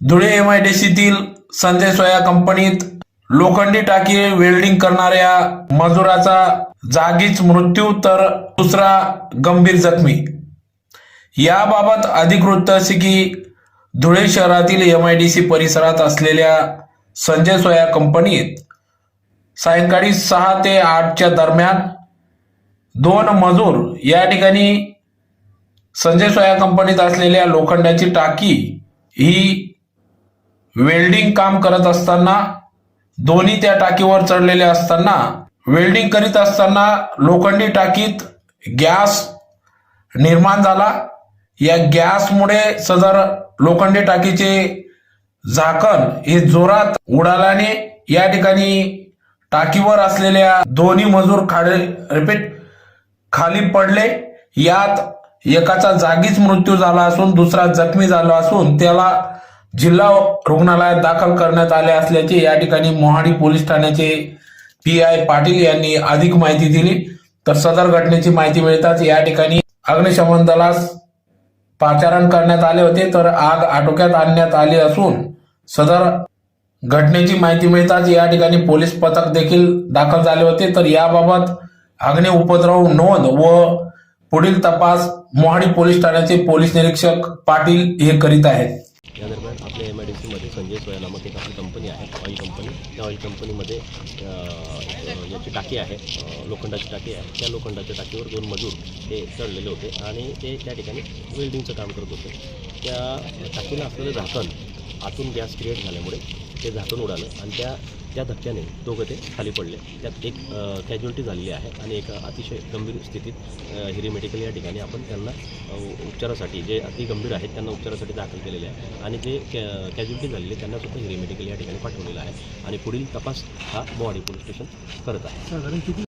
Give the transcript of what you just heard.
Dhule M I D सीतील संजय सोया कंपनीत लोखंडी टाकी वेल्डिंग करणाऱ्या मजुराचा जागीच मृत्यू तर दुसरा गंभीर जखमी. याबाबत अधिक वृत्त असे की धुळे शहरातील एम आय डी सी परिसरात असलेल्या संजय सोया कंपनीत सायंकाळी सहा ते आठच्या दरम्यान दोन मजूर या ठिकाणी संजय सोया कंपनीत असलेल्या लोखंडाची टाकी ही वेल्डिंग काम करत असताना दोन्ही त्या टाकीवर चढलेले असताना वेल्डिंग करीत असताना लोखंडी टाकीत गॅस निर्माण झाला. या गॅसमुळे सदर लोखंडी टाकीचे झाकण हे जोरात उडाल्याने या ठिकाणी टाकीवर असलेल्या दोन्ही मजूर खाली रिपीट खाली पडले. यात एकाचा जागीच मृत्यू झाला असून दुसरा जखमी झाला असून त्याला जिल्हा रुग्णालयात दाखल करण्यात आले असल्याचे या ठिकाणी मोहाडी पोलीस ठाण्याचे पी आय पाटील यांनी अधिक माहिती दिली. तर सदर घटनेची माहिती मिळताच या ठिकाणी अग्निशमन दलास पाचारण करण्यात आले होते. तर आग आटोक्यात आणण्यात आली असून सदर घटनेची माहिती मिळताच या ठिकाणी पोलीस पथक देखील दाखल झाले होते. तर याबाबत अग्नि उपद्रव नोंद व पुढील तपास मोहाडी पोलीस ठाण्याचे पोलीस निरीक्षक पाटील हे करीत आहेत. या दरम्यान आपल्या एम आय डी सीमध्ये संजय सोया नामक एक आपली कंपनी आहे ऑइल कंपनी त्या ऑइल कंपनीमध्ये याची टाकी आहे लोखंडाची टाकी आहे. त्या लोखंडाच्या टाकीवर दोन मजूर हे चढलेले होते आणि ते त्या ठिकाणी वेल्डिंगचं काम करत होते. त्या टाकीला असलेलं झाकण आतून गॅस क्रिएट झाल्यामुळे ते झाकण उडालं आणि त्या त्या धक्क्याने दोघं ते खाली पडले. त्यात एक कॅज्युअल्टी झालेली आहे आणि एक अतिशय गंभीर स्थितीत हिरी मेडिकल या ठिकाणी आपण त्यांना उपचारासाठी जे अति गंभीर आहेत त्यांना उपचारासाठी दाखल केलेले आहे. आणि जे कॅ कॅज्युअल्टी झालेले त्यांना सुद्धा हिरी मेडिकल या ठिकाणी पाठवलेलं आहे. आणि पुढील तपास हा मोवाडी पोलीस स्टेशन करत आहे.